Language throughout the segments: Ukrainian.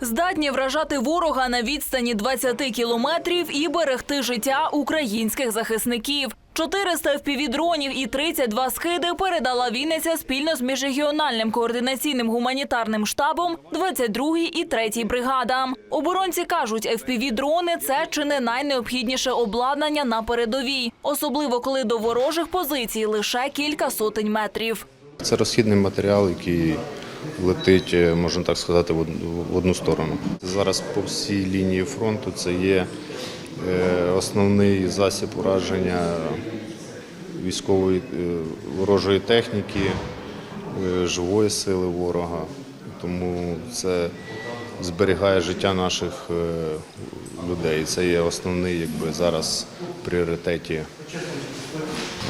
Здатні вражати ворога на відстані 20 кілометрів і берегти життя українських захисників. 400 FPV-дронів і 32 скиди передала Вінниця спільно з міжрегіональним координаційним гуманітарним штабом 22-й і 3-й бригадам. Оборонці кажуть, FPV-дрони – це чи не найнеобхідніше обладнання на передовій, особливо коли до ворожих позицій лише кілька сотень метрів. Це розхідний матеріал, який летить, е, можна так сказати, в одну- сторону. Зараз по всій лінії фронту це є е, основний засіб ураження військової е, ворожої техніки, живої сили ворога. Тому це зберігає життя наших людей. Це є основний, якби зараз в пріоритеті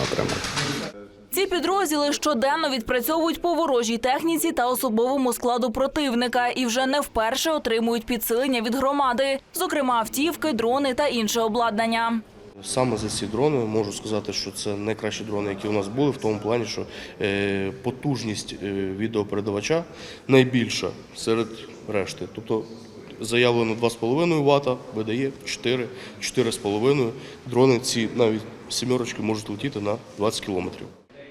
напрямок. Ці підрозділи щоденно відпрацьовують по ворожій техніці та особовому складу противника і вже не вперше отримують підсилення від громади, зокрема автівки, дрони та інше обладнання. Саме за ці дрони можу сказати, що це найкращі дрони, які у нас були, в тому плані, що е, потужність е, відеопередавача найбільша серед решти. Тобто заявлено 2,5 Вт, видає 4, 4,5. Дрони ці навіть сімерочки можуть летіти на 20 кілометрів.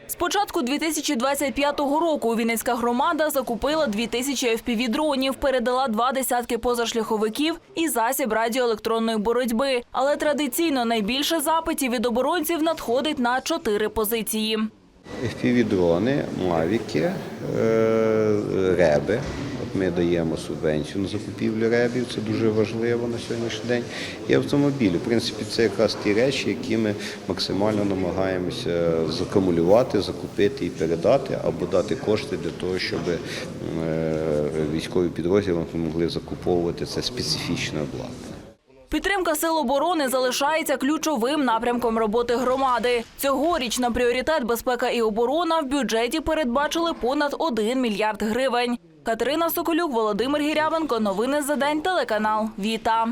З початку 2025 року Вінницька громада закупила 2000 FPV-дронів, передала два десятки позашляховиків і засіб радіоелектронної боротьби. Але традиційно найбільше запитів від оборонців надходить на чотири позиції. FPV-дрони, мавіки, е, реби. Ми даємо субвенцію на закупівлю ребів, це дуже важливо на сьогоднішній день. І автомобілі. В принципі, це якраз ті речі, які ми максимально намагаємося закумулювати, закупити і передати, або дати кошти для того, щоб е, військові підрозділи могли закуповувати це специфічне обладнання. Підтримка сил оборони залишається ключовим напрямком роботи громади. Цьогоріч на пріоритет безпека і оборона в бюджеті передбачили понад 1 мільярд гривень. Катерина Соколюк, Володимир Гірявенко. Новини за день. Телеканал Віта.